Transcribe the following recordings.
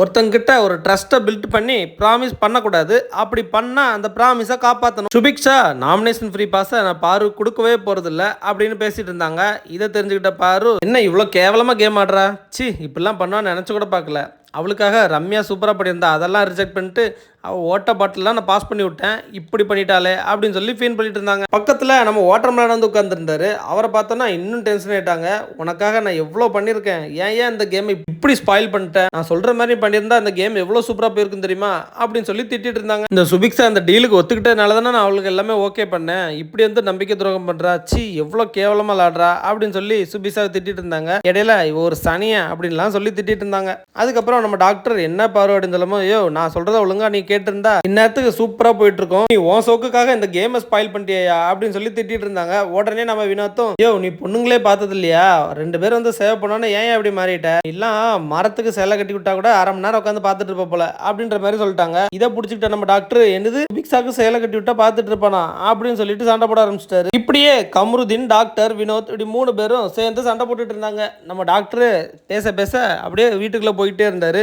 ஒருத்தங்கிட்ட ஒரு ட்ரஸ்ட்டை பில்ட் பண்ணி ப்ராமிஸ் பண்ணக்கூடாது. அப்படி பண்ணால் அந்த ப்ராமிஸை காப்பாற்றணும் சுபிக்ஷா நாமினேஷன் ஃப்ரீ பாஸை நான் பாரு கொடுக்கவே போகிறதில்ல அப்படின்னு பேசிகிட்டு இருந்தாங்க. இதை தெரிஞ்சுக்கிட்ட பாரு என்ன இவ்வளோ கேவலமாக கேம் ஆடுறா? சி இப்படிலாம் பண்ணுவான்னு நினச்சி கூட பார்க்கல. அவளுக்காக ரம்யா சூப்பராக படியிருந்தா அதெல்லாம் ரிஜெக்ட் பண்ணிட்டு அவள் ஓட்ட பாட்டிலாம் நான் பாஸ் பண்ணி விட்டேன். இப்படி பண்ணிட்டாலே அப்படின்னு சொல்லி ஃபீல் பண்ணிட்டு இருந்தாங்க. பக்கத்தில் நம்ம ஓட்டர் மேலே வந்து உட்காந்துருந்தாரு அவரை பார்த்தோன்னா இன்னும் டென்ஷன் ஆயிட்டாங்க. உனக்காக நான் எவ்வளோ பண்ணியிருக்கேன்? ஏன் ஏன் இந்த கேமை இப்படி ஸ்பாயில் பண்ணிட்டேன்? நான் சொல்கிற மாதிரி பண்ணியிருந்தா அந்த கேம் எவ்வளோ சூப்பராக போயிருக்கும் தெரியுமா? அப்படின்னு சொல்லி திட்டிட்டு இருந்தாங்க. இந்த சுபிக்ஸா அந்த டீலுக்கு ஒத்துக்கிட்டனால தானே நான் அவளுக்கு எல்லாமே ஓகே பண்ணேன். இப்படி வந்து நம்பிக்கை துரோகம் பண்ணுறா சி எவ்வளோ கேவலமாக விளாடுறா அப்படின்னு சொல்லி சுபிக்ஸாவை திட்டிட்டு இருந்தாங்க. இடையில இவ ஒரு சனியை அப்படின்லாம் சொல்லி திட்டிட்டு இருந்தாங்க. அதுக்கப்புறம் நம்ம டாக்டர் என்ன பாரு அப்படின்னு சொல்லுமோ ஐயோ நான் சொல்கிறத ஒழுங்கா நீ கேட்டிருந்தா இந்நேரத்துக்கு சூப்பராக போயிட்டு இருக்கோம் நீ உன் சோக்குக்காக இந்த கேமை ஸ்பாயில் பண்ணிட்டியா? அப்படின்னு சொல்லி திட்டிட்டு இருந்தாங்க. உடனே நம்ம வினோத்தும் ஐயோ நீ பொண்ணுங்களே பார்த்தது இல்லையா ரெண்டு பேரும் வந்து சேவ் பண்ணோன்னு ஏன் அப்படி மாறிட்ட? இல்லாம் மரத்துக்கு சேலை கட்டி விட்டா கூட அரை மணி நேரம் உட்காந்து பார்த்துட்டு இருப்ப போல. அப்படின்ற மாதிரி சொல்லிட்டாங்க. இதை பிடிச்சிக்கிட்ட நம்ம டாக்டர் என்னது? பிக்ஸாக்கு சேலை கட்டி விட்டா பார்த்துட்டு இருப்பானா? அப்படின்னு சொல்லிட்டு சண்டை போட ஆரம்பிச்சிட்டாரு. இப்படியே கமருதீன் டாக்டர் வினோத் இப்படி மூணு பேரும் சேர்ந்து சண்டை போட்டுட்டு இருந்தாங்க. நம்ம டாக்டர் பேச பேச அப்படியே வீட்டுக்குள்ளே போயிட்டே இருந்தாரு.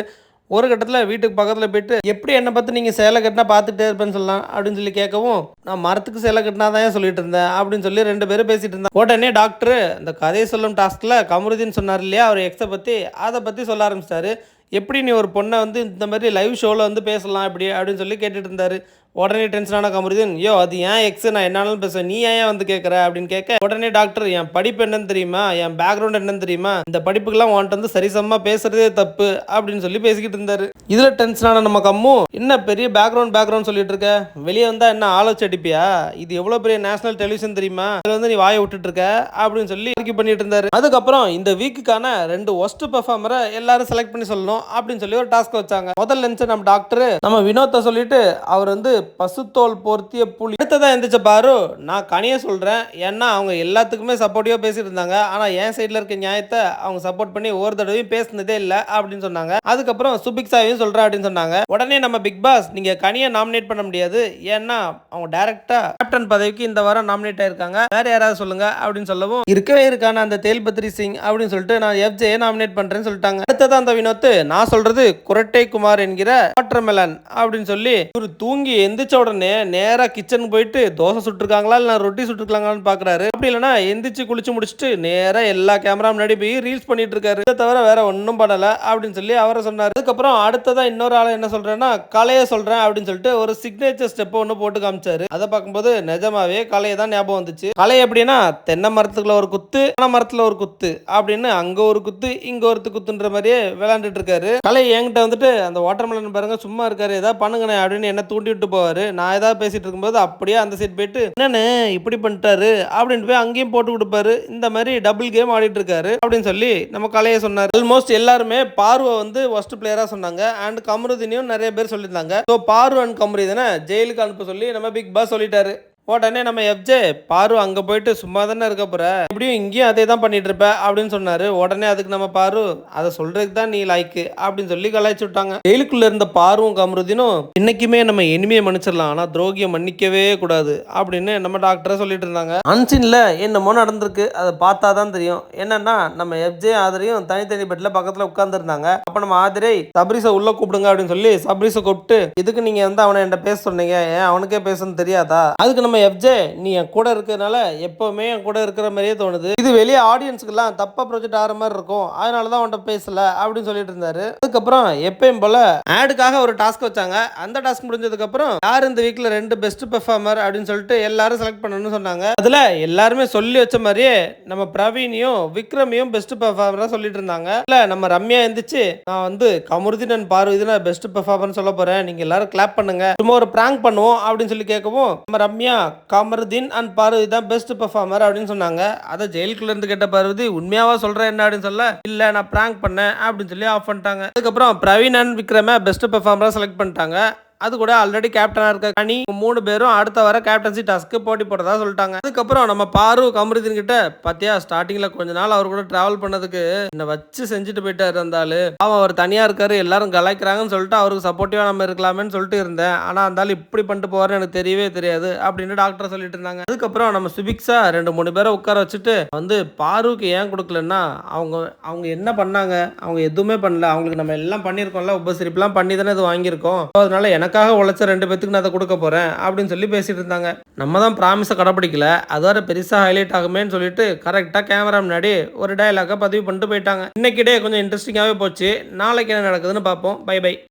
ஒரு கட்டத்தில் வீட்டுக்கு பக்கத்தில் போயிட்டு எப்படி என்னை பார்த்து நீங்கள் சேலை கட்டினா பார்த்துட்டே இருப்பேன்னு சொல்லலாம் அப்படின்னு சொல்லி கேட்கவும் நான் மரத்துக்கு சேலை கட்டினா தான் சொல்லிட்டு இருந்தேன்? அப்படின்னு சொல்லி ரெண்டு பேரும் பேசிட்டு இருந்தேன் உடனே டாக்டர் இந்த கதையை சொல்லும் டாஸ்கில் கமருதீன் சொன்னார் இல்லையா? அவர் எக்ஸை பற்றி அதை பற்றி சொல்ல ஆரம்பிச்சிட்டாரு. எப்படி நீ ஒரு பொண்ணை வந்து இந்த மாதிரி லைவ் ஷோவில் வந்து பேசலாம் இப்படி அப்படின்னு சொல்லி கேட்டுட்டு இருந்தாரு. உடனே டென்ஷனான கமருதீன் ஐயோ அது ஏன் எக்ஸ் நான் என்னாலும் பேசுவேன். நீ ஏன் வந்து கேட்குற அப்படின்னு கேட்க உடனே டாக்டர் என் படிப்பு என்னன்னு தெரியுமா? என் பேக்ரவுண்ட் என்னன்னு தெரியுமா? இந்த படிப்புக்கெல்லாம் உன்ட்டு வந்து சரிசமமாக பேசுறதே தப்பு அப்படின்னு சொல்லி பேசிக்கிட்டு இருந்தாரு. இதில் டென்ஷனான நம்ம கம்மு என்ன பெரிய பேக்ரவுண்ட் பேக்ரவுண்ட் சொல்லிட்டு இருக்க? வெளியே வந்தால் என்ன ஆலோசி இருப்பியா இது எவ்வளோ பெரிய நேஷனல் டெலிவிஷன் தெரியுமா? அதில் வந்து நீ வாயை விட்டுட்டு இருக்க அப்படின்னு சொல்லி ஆர்கியூ பண்ணிட்டு இருந்தாரு. அதுக்கப்புறம் இந்த வீக்குக்கான ரெண்டு ஒஸ்ட் பெர்ஃபார்மரை எல்லாரும் செலக்ட் பண்ணி சொல்லணும் அப்படின்னு சொல்லி ஒரு டாஸ்க் வச்சாங்க. முதல்ல இருந்துச்சு நம்ம டாக்டர் நம்ம வினோத்தை சொல்லிட்டு அவர் வந்து பசுத்தோல் போர்த்திய புலி. அடுத்ததான் எந்திரிச்ச பாரு நான் கனிய சொல்றேன். ஏன்னா அவங்க எல்லாத்துக்குமே சப்போர்ட்டிவா பேசிட்டு இருந்தாங்க. ஆனா என் சைடில் இருக்க நியாயத்தை அவங்க சப்போர்ட் பண்ணி ஒரு தடவையும் பேசுனதே இல்ல அப்படின்னு சொன்னாங்க. அதுக்கப்புறம் சுபிக்ஸாவையும் சொல்றேன் அப்படின்னு சொன்னாங்க. உடனே நம்ம பிக் பாஸ் நீங்க கனியை நாமினேட் பண்ண முடியாது. ஏன்னா அவங்க டேரக்ட் கேப்டன் பதவிக்கு இந்த வாரம் நாமினேட் ஆயிருக்காங்க. வேற யாராவது சொல்லுங்க அப்படின்னு சொல்லவும் இருக்கவே இருக்கான அந்த தேல்பத்ரி சிங் அப்படின்னு சொல்லிட்டு நான் எஃப்ஜே நாமினேட் பண்றேன்னு சொல்லிட்டாங்க. அடுத்தது அந்த வினோத்து நான் சொல்றது குரட்டை குமார் என்கிற வாட்டர்மெலன் அப்படின்னு சொல்லி இவர் தூங்கி எந்திரிச்ச உடனே நேரா கிச்சனுக்கு போயிட்டு தோசை சுட்டுருக்காங்களா இல்லை ரொட்டி சுட்டுருக்காங்களான்னு பாக்குறாரு. அப்படி இல்லைன்னா எந்திரிச்சு குளிச்சு முடிச்சுட்டு நேரா எல்லா கேமரா முன்னாடி போய் ரீல்ஸ் பண்ணிட்டு இருக்காரு. இதை தவிர வேற ஒன்றும் பண்ணல அப்படின்னு சொல்லி அவரை சொன்னார். அதுக்கப்புறம் அடுத்ததா இன்னொரு ஆள் என்ன சொல்றேன்னா கலையை சொல்றேன் அப்படின்னு சொல்லிட்டு ஒரு சிக்னேச்சர் ஸ்டெப் ஒன்று போட்டு காமிச்சாரு. அதை பார்க்கும்போது நிஜமாவே கலையை தான் ஞாபகம் வந்துச்சு. கலை எப்படின்னா தென்னை மரத்துக்குள்ள ஒரு குத்து தென்னை மரத்துல ஒரு குத்து அப்படின்னு அங்க ஒரு குத்து இங்க ஒருத்து குத்துன்ற மாதிரியே விளையாண்டுட்டு இருக்காரு. கலை என்கிட்ட வந்துட்டு அந்த வாட்டர்மெலன் பாருங்க சும்மா இருக்காரு ஏதாவது பண்ணுங்கண்ணே அப்படின்னு என்ன தூண்டி விட்டு போவாரு. நான் ஏதாவது பேசிட்டு இருக்கும்போது அப்படியே அந்த சைட் போயிட்டு என்னன்னு இப்படி பண்ணிட்டாரு அப்படின்ட்டு போய் அங்கேயும் போட்டு கொடுப்பாரு. இந்த மாதிரி டபுள் கேம் ஆடிட்டு இருக்காரு அப்படின்னு சொல்லி நம்ம கலையை சொன்னார். ஆல்மோஸ்ட் எல்லாருமே பார்வை வந்து ஃபர்ஸ்ட் பிளேயரா சொன்னாங்க. அண்ட் கமருதினியும் நிறைய பேர் சொல்லியிருந்தாங்க. ஸோ பார்வை அண்ட் கமருதினை ஜெயிலுக்கு அனுப்ப சொல்லி நம்ம பிக் பாஸ் சொல்லிட்டாரு. உடனே நம்ம எஃப்ஜே பாரு அங்கே போயிட்டு சும்மா தானே இருக்க போற? இப்படியும் இங்கேயும் அதே தான் பண்ணிட்டு இருப்ப அப்படின்னு சொன்னாரு. உடனே அதுக்கு நம்ம பாரு அதை சொல்றதுக்கு தான் நீ லைக்கு அப்படின்னு சொல்லி கலாய்ச்சி விட்டாங்க. ஜெயிலுக்குள்ள இருந்த பாருவும் கமருதினும் இன்னைக்குமே நம்ம இனிமையை மன்னிச்சிடலாம். ஆனால் துரோகியை மன்னிக்கவே கூடாது அப்படின்னு நம்ம டாக்டரை சொல்லிட்டு இருந்தாங்க. அன்சின்ல என்னமோ நடந்திருக்கு. அதை பார்த்தா தான் தெரியும். என்னன்னா நம்ம எஃப்ஜே ஆதரையும் தனித்தனி பெட்ல பக்கத்தில் உட்காந்துருந்தாங்க அப்போ நம்ம ஆதிரை சப்ரீஸை உள்ள கூப்பிடுங்க அப்படின்னு சொல்லி சப்ரீஸை கூப்பிட்டு இதுக்கு நீங்க வந்து அவனை என்கிட்ட பேச சொன்னீங்க. ஏன் அவனுக்கே பேசணும்னு தெரியாதா? அதுக்கு நம்ம எஃப்ஜே நீ என் கூட இருக்கிறதுனால எப்போவுமே என் கூட இருக்கிற மாதிரியே தோணுது. இது வெளியே ஆடியன்ஸுக்கெல்லாம் தப்பாக ப்ரொஜெக்ட் ஆகிற மாதிரி இருக்கும். அதனால தான் அவன்கிட்ட பேசல அப்படின்னு சொல்லிட்டு இருந்தாரு. அதுக்கப்புறம் எப்பயும் போல ஆடுக்காக ஒரு டாஸ்க் வச்சாங்க. அந்த டாஸ்க் முடிஞ்சதுக்கப்புறம் யார் இந்த வீக்கில் ரெண்டு பெஸ்ட் பெர்ஃபார்மர் அப்படின்னு சொல்லிட்டு எல்லாரும் செலக்ட் பண்ணணும்னு சொன்னாங்க. அதில் எல்லாருமே சொல்லி வச்ச மாதிரியே நம்ம பிரவீனையும் விக்ரமையும் பெஸ்ட் பெர்ஃபார்மராக சொல்லிட்டு இருந்தாங்க. இல்லை நம்ம ரம்யா எந்திரிச்சு நான் வந்து கமருதினன் பார்வதி நான் பெஸ்ட் பெர்ஃபார்மர்னு சொல்ல போகிறேன் நீங்கள் எல்லாரும் கிளாப் பண்ணுங்க. சும்மா ஒரு ப்ராங்க் பண்ணுவோம் அப்படின்னு சொல்லி கேட்கவும் நம்ம ரம்யா கமருதீன் அண்ட் பார்வதி தான் பெஸ்ட் பெர்ஃபார்மர் அப்படின்னு சொன்னாங்க. அதை ஜெயிலுக்குள்ள இருந்து கேட்ட பார்வதி உண்மையாவா சொல்கிறேன் என்ன அப்படின்னு சொல்ல இல்ல நான் பிராங்க் பண்ணேன் அப்படின்னு சொல்லி ஆஃப் பண்ணிட்டாங்க. அதுக்கப்புறம் பிரவீன் அண்ட் விக்ரம பெஸ்ட் பெர்ஃபார்மரா செலக்ட் பண்ணிட்டாங்க. அது கூட ஆல்ரெடி கேப்டனா இருக்க கனி மூணு பேரும் அடுத்த வர கேப்டன்சி டாஸ்க்கு போட்டி போடுறதா சொல்லிட்டாங்க. அதுக்கப்புறம் நம்ம பாரு கமருதீன் கிட்ட பாத்தியா ஸ்டார்டிங்ல கொஞ்ச நாள் அவர் கூட டிராவல் பண்ணதுக்கு என்ன வச்சு செஞ்சுட்டு போயிட்டாரு இருந்தாலும் அவன் அவர் தனியா இருக்காரு எல்லாரும் கலாய்க்கிறாங்கன்னு சொல்லிட்டு அவருக்கு சப்போர்ட்டிவா நம்ம இருக்கலாமேன்னு சொல்லிட்டு இருந்தேன். ஆனா இருந்தாலும் இப்படி பண்ணிட்டு போறேன்னு எனக்கு தெரியவே தெரியாது அப்படின்னு டாக்டர் சொல்லிட்டு இருந்தாங்க. அதுக்கப்புறம் நம்ம சுபிக்ஸா ரெண்டு மூணு பேரை உட்கார வச்சுட்டு வந்து பாருக்கு ஏன் கொடுக்கலன்னா அவங்க அவங்க என்ன பண்ணாங்க அவங்க எதுவுமே பண்ணல. அவங்களுக்கு நம்ம எல்லாம் பண்ணியிருக்கோம்ல உபசரிப்புலாம் பண்ணி தானே இது வாங்கியிருக்கோம். அதனால எனக்கு எனக்காக உழைச்ச ரெண்டு பேத்துக்கு நான் அதை கொடுக்க போறேன் அப்படின்னு சொல்லி பேசிட்டு இருந்தாங்க. நம்ம தான் ப்ராமிஸை கடைப்பிடிக்கல. அது வர பெருசாக ஹைலைட் ஆகுமேன்னு சொல்லிட்டு கரெக்டாக கேமரா முன்னாடி ஒரு டயலாக பதிவு பண்ணிட்டு போயிட்டாங்க. இன்னைக்கிடையே கொஞ்சம் இன்ட்ரெஸ்டிங்காகவே போச்சு. நாளைக்கு என்ன நடக்குதுன்னு பார்ப்போம். By by